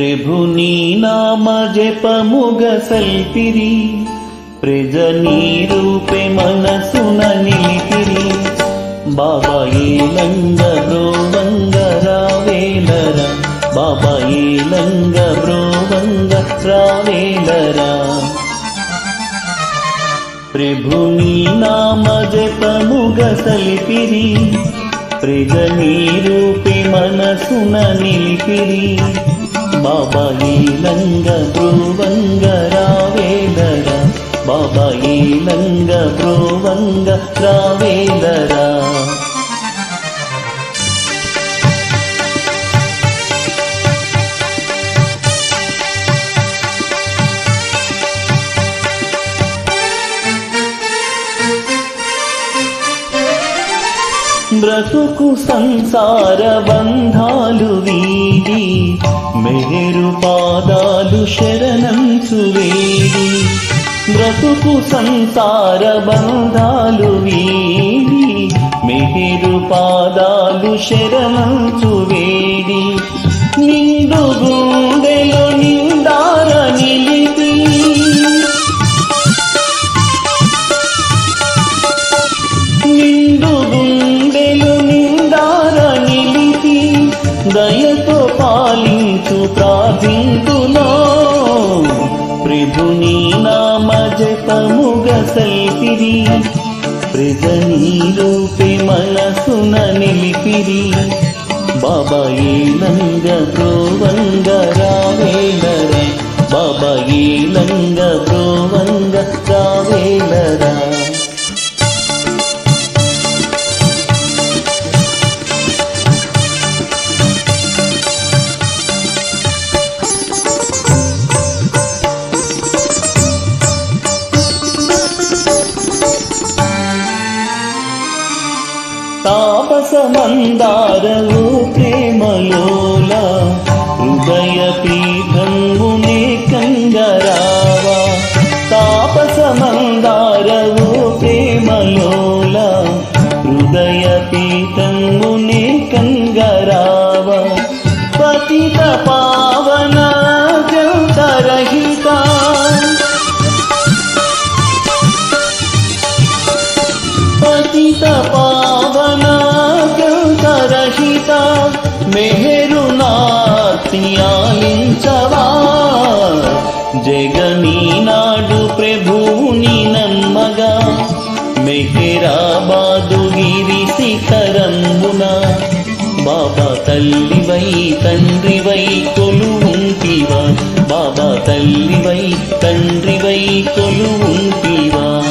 ప్రభుని నామ జపముగ సల్పిరి. ప్రజ నీ రూపే మనసున నిలిపిరి. బాబా ఏలంగ బ్రోవంగ రావేలర. బాబా ఏలంగ బ్రోవంగ రావేలరా. ప్రభుని నామ జపముగ సలిపిరి. ప్రజ నీ రూపే మనసున నిలిపిరి. బాబా ఈలంగ ధ్రువంగ రావేలరా బాబా ఈలంగ ధ్రువంగ రావేలరా బ్రతుకు సంసార బంధాలు వీ వీడి మెరు పాదాలు శరణంచు వేడి. బ్రతుకు సంసార బంధాలు వీడి మెరు పాదాలు శరణంచు వేడి. నిండు గుండె నిలిపిరి. ప్రజ నీరూపి మనసున నిలిపిరి. బాబా ఏలంగ ప్రోవంగ రావేలరా. బాబా ఏలంగ ప్రోవంగ తాపసమందారవు ప్రేమలోల హృదయ పీఠంగునే కంగరావా. తాపసమందారవు ప్రేమలోల హృదయ పీఠంగునే కంగరావా. పతిత పావన జంతరహిత పతిత పావన బాబా తల్లివై తండ్రివై కొలువుంటివా? బాబా తల్లివై తండ్రివై కొలువుంటివా?